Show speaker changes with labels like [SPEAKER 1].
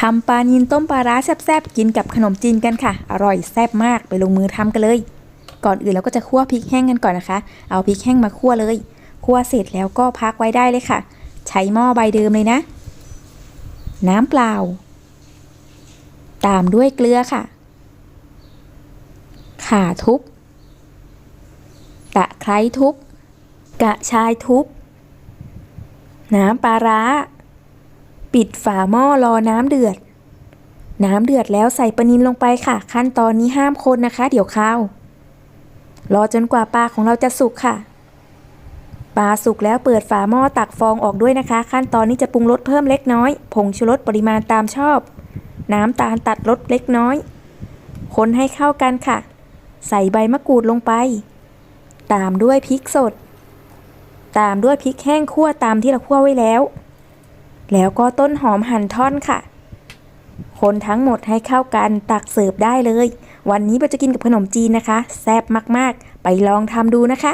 [SPEAKER 1] ทำปลานินต้มปลาร้าแซ่บๆ กินกับขนมจีนกันค่ะ อร่อยแซ่บมากไปลงมือทำกันเลย ก่อนอื่นเราก็จะคั่วพริกแห้งกันก่อนนะคะ เอาพริกแห้งมาคั่วเลย คั่วเสร็จแล้วก็พักไว้ได้เลยค่ะ ใช้หม้อใบเดิมเลยนะ น้ำเปล่า ตามด้วยเกลือค่ะ ข่าทุบ ตะไคร้ทุบ กระชายทุบ น้ำปลาร้า ปิดฝาหม้อรอน้ำเดือด น้ำเดือดแล้วใส่ปลานินลงไปค่ะ ขั้นตอนนี้ห้ามคนนะคะ เดี๋ยวข้าว รอจนกว่าปลาของเราจะสุกค่ะ ปลาสุกแล้วเปิดฝาหม้อตักฟองออกด้วยนะคะ ขั้นตอนนี้จะปรุงรสเพิ่มเล็กน้อย ผงชูรสปริมาณตามชอบ น้ำตาลตัดรสเล็กน้อย คนให้เข้ากันค่ะ ใส่ใบมะกรูดลงไป ตามด้วยพริกสด ตามด้วยพริกแห้งคั่วตามที่เราคั่วไว้แล้ว แล้วก็ต้นหอมหั่นท่อนค่ะ คนทั้งหมดให้เข้ากันตักเสิร์ฟได้เลย วันนี้เราจะกินกับขนมจีนนะคะ แซ่บมากๆ ไปลองทำดูนะคะ